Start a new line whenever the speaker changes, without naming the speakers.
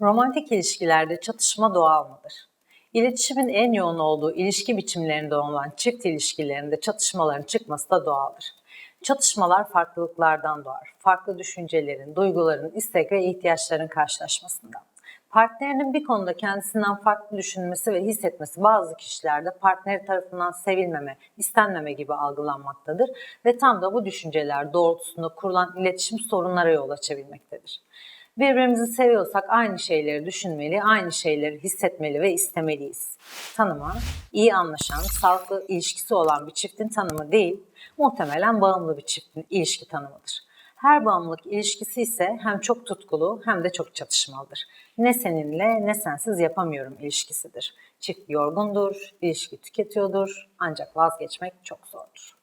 Romantik ilişkilerde çatışma doğal mıdır? İletişimin en yoğun olduğu ilişki biçimlerinde olan çift ilişkilerinde çatışmaların çıkması da doğaldır. Çatışmalar farklılıklardan doğar. Farklı düşüncelerin, duyguların, istek ve ihtiyaçların karşılaşmasından. Partnerinin bir konuda kendisinden farklı düşünmesi ve hissetmesi bazı kişilerde partneri tarafından sevilmeme, istenmeme gibi algılanmaktadır ve tam da bu düşünceler doğrultusunda kurulan iletişim sorunlara yol açabilmektedir. Birbirimizi seviyorsak aynı şeyleri düşünmeli, aynı şeyleri hissetmeli ve istemeliyiz. Tanıma, iyi anlaşan, sağlıklı ilişkisi olan bir çiftin tanımı değil, muhtemelen bağımlı bir çiftin ilişki tanımıdır. Her bağımlılık ilişkisi ise hem çok tutkulu hem de çok çatışmalıdır. Ne seninle ne sensiz yapamıyorum ilişkisidir. Çift yorgundur, ilişki tüketiyordur ancak vazgeçmek çok zordur.